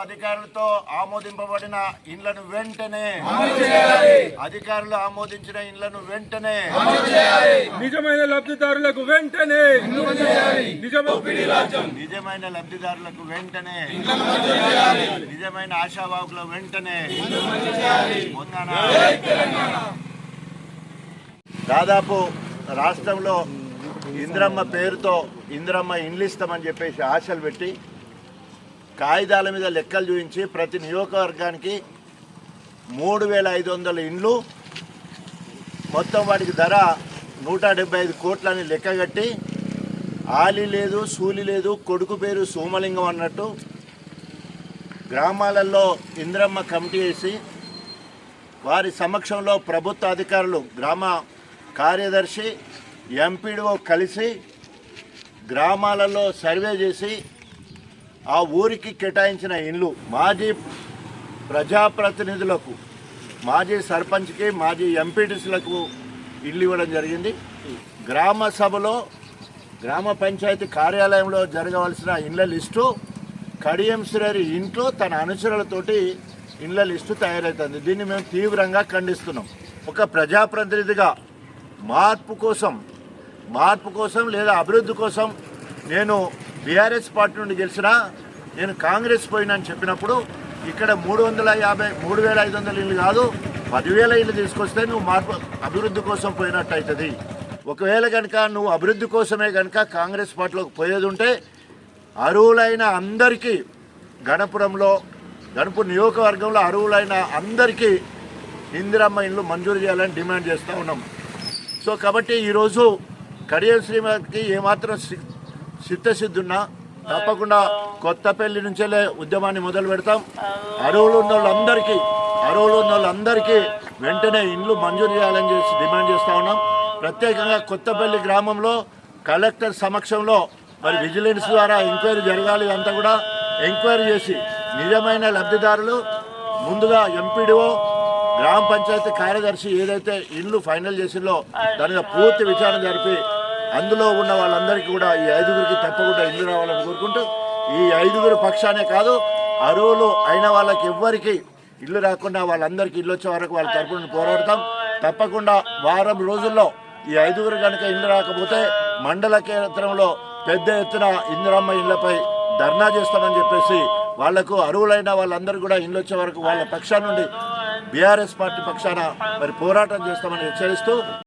అధికారులతో ఆమోదింపబడిన ఇండ్లను వెంటనే అధికారులు ఆమోదించిన ఇండ్లను వెంటనే నిజమైన లబ్ధిదారులకు వెంటనే నిజమైన నిజమైన లబ్ధిదారులకు వెంటనే నిజమైన ఆశావాహుల వెంటనే దాదాపు రాష్ట్రంలో ఇంద్రమ్మ పేరుతో ఇంద్రమ్మ ఇండ్లు ఇస్తామని చెప్పేసి ఆశలు పెట్టి కాగితాల మీద లెక్కలు చూపించి ప్రతి నియోజకవర్గానికి మూడు వేల ఐదు వందల ఇండ్లు మొత్తం వాటికి ధర నూట డెబ్బై ఐదు కోట్లని లెక్కగట్టి ఆలి లేదు సూలి లేదు కొడుకు పేరు సోమలింగం అన్నట్టు గ్రామాలలో ఇంద్రమ్మ కమిటీ వేసి వారి సమక్షంలో ప్రభుత్వ అధికారులు గ్రామ కార్యదర్శి ఎంపీడీఓ కలిసి గ్రామాలలో సర్వే చేసి ఆ ఊరికి కేటాయించిన ఇండ్లు మాజీ ప్రజాప్రతినిధులకు మాజీ సర్పంచ్కి మాజీ ఎంపీటీసీలకు ఇల్లు ఇవ్వడం జరిగింది. గ్రామ సభలో గ్రామ పంచాయతీ కార్యాలయంలో జరగవలసిన ఇండ్ల లిస్టు కడియం శ్రేరి ఇంట్లో తన అనుచరులతోటి ఇండ్ల లిస్టు తయారవుతుంది దీన్ని మేము తీవ్రంగా ఖండిస్తున్నాం. ఒక ప్రజాప్రతినిధిగా మార్పు కోసం మార్పు కోసం లేదా అభివృద్ధి కోసం నేను బీఆర్ఎస్ పార్టీ నుండి గెలిచినా నేను కాంగ్రెస్ పోయినా అని చెప్పినప్పుడు ఇక్కడ మూడు వందల యాభై మూడు వేల ఐదు వందల ఇల్లు కాదు పదివేల ఇల్లు తీసుకొస్తే నువ్వు మార్పు అభివృద్ధి కోసం పోయినట్టు అవుతుంది ఒకవేళ కనుక నువ్వు అభివృద్ధి కోసమే కనుక కాంగ్రెస్ పార్టీలోకి పోయేది ఉంటే అర్హులైన అందరికీ గణపురంలో గణపూర్ నియోజకవర్గంలో అర్హులైన అందరికీ ఇందిరమ్మ ఇల్లు మంజూరు చేయాలని డిమాండ్ చేస్తూ ఉన్నాం. సో కాబట్టి ఈరోజు కడియం శ్రీమతికి ఏమాత్రం సి- చిత్తశుద్ధి ఉన్నా తప్పకుండా కొత్తపల్లి నుంచెలే ఉద్యమాన్ని మొదలు పెడతాం. అరువులు ఉన్న వాళ్ళందరికీ అరువులు ఉన్న వాళ్ళందరికీ వెంటనే ఇండ్లు మంజూరు చేయాలని చేసి డిమాండ్ చేస్తూ ఉన్నాం. ప్రత్యేకంగా కొత్తపల్లి గ్రామంలో కలెక్టర్ సమక్షంలో మరి విజిలెన్స్ ద్వారా ఎంక్వైరీ జరగాలి అంతా కూడా ఎంక్వైరీ చేసి నిజమైన లబ్ధిదారులు ముందుగా ఎంపీడీఓ గ్రామ పంచాయతీ కార్యదర్శి ఏదైతే ఇల్లు ఫైనల్ చేసిందో దాని పూర్తి విచారణ జరిపి అందులో ఉన్న వాళ్ళందరికీ కూడా ఈ ఐదుగురికి తప్పకుండా ఇల్లు రావాలని కోరుకుంటూ ఈ ఐదుగురు పక్షానే కాదు అరువులు అయిన వాళ్ళకి ఎవ్వరికి ఇల్లు రాకుండా వాళ్ళందరికీ ఇల్లు వచ్చే వరకు వాళ్ళ తరపున పోరాడతాం. తప్పకుండా వారం రోజుల్లో ఈ ఐదుగురు కనుక ఇల్లు రాకపోతే మండల కేంద్రంలో పెద్ద ఎత్తున ఇందిరమ్మ ఇళ్ళపై ధర్నా చేస్తామని చెప్పేసి వాళ్ళకు అరువులైన వాళ్ళందరూ కూడా ఇల్లు వచ్చే వరకు వాళ్ళ పక్షాన నుండి బీఆర్ఎస్ పార్టీ పక్షాన మరి పోరాటం చేస్తామని హెచ్చరిస్తూ